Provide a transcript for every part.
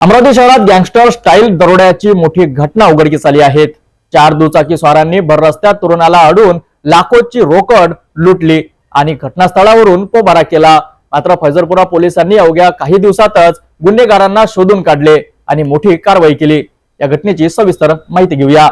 अमरावती शहरात gangster style दरोड्याची मोठी घटना उघडकीस आली आहे चार दुचाकी स्वारांनी भर रस्त्यात तरुणाला अडून लाखोची रोकड लुटली आणि घटनास्थळावरून पोबारा केला. मात्र फैजरपुरा पोलिसांनी अवघ्या काही दिवसातच गुन्हेगारांना शोधून काढले आणि मोठी कारवाई केली. या घटनेची सविस्तर माहिती घेऊया.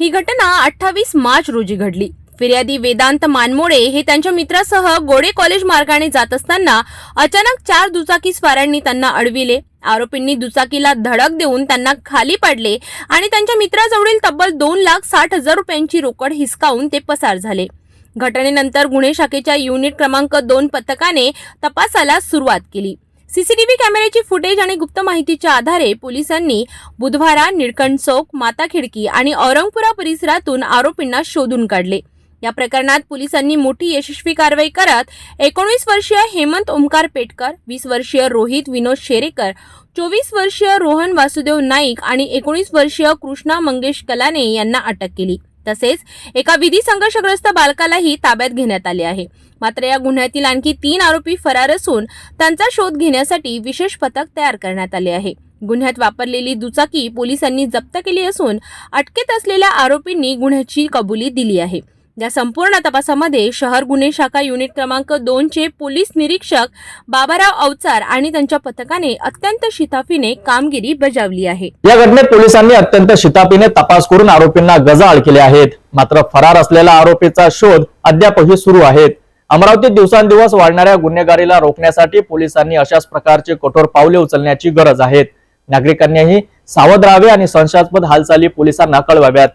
ही घटना अठ्ठावीस मार्च रोजी घडली. फिर्यादी वेदांत मानमोडे हे त्यांच्या मित्रासह गोडे कॉलेज मार्गाने जात असताना अचानक चार दुचाकी स्वारांनी त्यांना अडविले. आरोपींनी दुचाकीला धडक देऊन त्यांना खाली पाडले आणि त्यांच्या मित्राजवळील तब्बल दोन लाख साठ हजार रुपयांची रोकड हिसकावून ते पसार झाले. घटनेनंतर गुन्हे शाखेच्या युनिट क्रमांक दोन पथकाने तपासाला सुरुवात केली. सीसीटीव्ही कॅमेऱ्याची फुटेज आणि गुप्त माहितीच्या आधारे पोलिसांनी बुधवारा निळकंठ चौक माता खिडकी आणि औरंगपुरा परिसरातून आरोपींना शोधून काढले. या प्रकरणात पोलिसांनी मोठी यशस्वी कारवाई करत एकोणीस वर्षीय हेमंत ओमकार पेटकर वीस वर्षीय रोहित विनोद शेरेकर चोवीस वर्षीय रोहन वासुदेव नाईक आणि एकोणीस वर्षीय कृष्णा मंगेश कलाने यांना अटक केली. तसेच एका विधी संघर्षग्रस्त बालकालाही ताब्यात घेण्यात आले आहे. मात्र या गुन्ह्यातील आणखी तीन आरोपी फरार असून त्यांचा शोध घेण्यासाठी विशेष पथक तयार करण्यात आले आहे. गुन्ह्यात वापरलेली दुचाकी पोलिसांनी जप्त केली असून अटकेत असलेल्या आरोपींनी गुन्ह्याची कबुली दिली आहे. या संपूर्ण तपासामध्ये शहर गुन्हे शाखा युनिट क्रमांक दोनचे पोलीस निरीक्षक बाबाराव अवचार आणि त्यांच्या पथकाने अत्यंत शिताफीने कामगिरी बजावली आहे. या घटनेत पोलिसांनी अत्यंत शिताफीने तपास करून आरोपींना गजाआड केले आहेत. मात्र फरार असलेला आरोपीचा शोध अद्यापही सुरू आहेत अमरावतीत दिवसांदिवस वाढणाऱ्या गुन्हेगारीला रोखण्यासाठी पोलिसांनी अशाच प्रकारचे कठोर पावले उचलण्याची गरज आहे. नागरिकांनीही सावध राहावे आणि संशयास्पद हालचाली पोलिसांना कळवाव्यात.